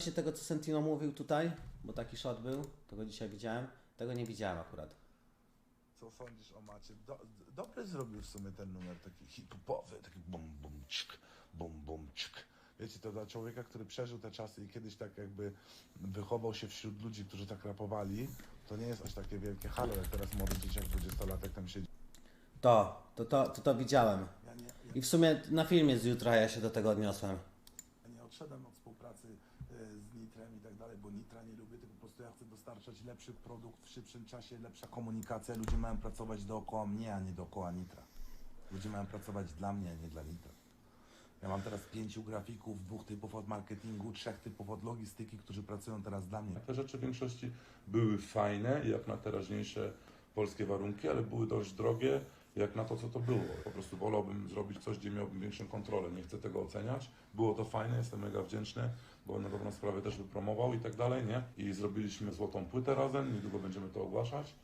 się tego, co Sentino mówił tutaj, bo taki shot był, tego dzisiaj widziałem, tego nie widziałem akurat. Co sądzisz o Macie? Do, dobry zrobił w sumie ten numer, taki hip-hopowy, taki bum bum czk, bum bum czk. Wiecie, to dla człowieka, który przeżył te czasy i kiedyś tak jakby wychował się wśród ludzi, którzy tak rapowali, to nie jest aż takie wielkie halo, jak teraz młody dzieciak, 20-latek tam siedzi. To, to, to, to, to widziałem. Ja nie, I w sumie na filmie z jutra ja się do tego odniosłem. ja nie odszedłem od współpracy z Nitrem i tak dalej, bo Nitra nie lubię, tylko po prostu ja chcę dostarczać lepszy produkt w szybszym czasie, lepsza komunikacja. Ludzie mają pracować dookoła mnie, a nie dookoła Nitra. Ludzie mają pracować dla mnie, a nie dla Nitra. Ja mam teraz pięciu grafików, dwóch typów od marketingu, trzech typów od logistyki, którzy pracują teraz dla mnie. Te rzeczy w większości były fajne, jak na teraźniejsze polskie warunki, ale były dość drogie, jak na to, co to było. Po prostu wolałbym zrobić coś, gdzie miałbym większą kontrolę. Nie chcę tego oceniać. Było to fajne, jestem mega wdzięczny, bo na dobrą sprawę też wypromował i tak dalej, nie? I zrobiliśmy złotą płytę razem, niedługo będziemy to ogłaszać,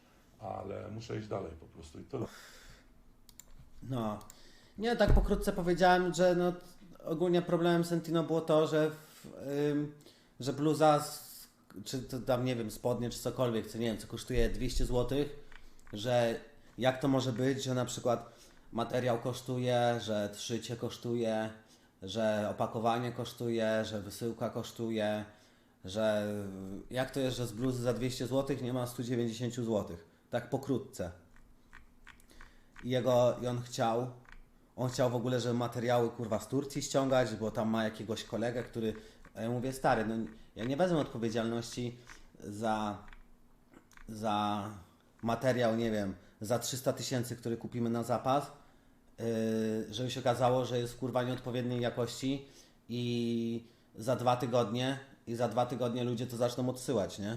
ale muszę iść dalej po prostu i tyle. No. Nie, tak pokrótce powiedziałem, że no, ogólnie problemem Sentino było to, że, w, że bluza, czy to tam, nie wiem, spodnie, czy cokolwiek, co nie wiem, co kosztuje 200 zł, że jak to może być, że na przykład materiał kosztuje, że szycie kosztuje, że opakowanie kosztuje, że wysyłka kosztuje, że jak to jest, że z bluzy za 200 zł nie ma 190 zł. Tak pokrótce. I jego, i on chciał, on chciał w ogóle, żeby materiały kurwa z Turcji ściągać, bo tam ma jakiegoś kolegę, który, a ja mówię, stary, no ja nie wezmę odpowiedzialności za, za materiał, nie wiem, za 300 tysięcy, który kupimy na zapas, yy, żeby się okazało, że jest kurwa nieodpowiedniej jakości i za dwa tygodnie, i za dwa tygodnie ludzie to zaczną odsyłać, nie?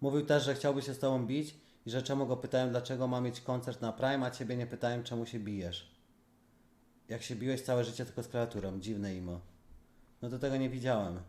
Mówił też, że chciałby się z tobą bić i że czemu go pytałem, dlaczego ma mieć koncert na Prime, a ciebie nie pytałem, czemu się bijesz. Jak się biłeś całe życie tylko z klawiaturą, dziwne imo. No to tego nie widziałem.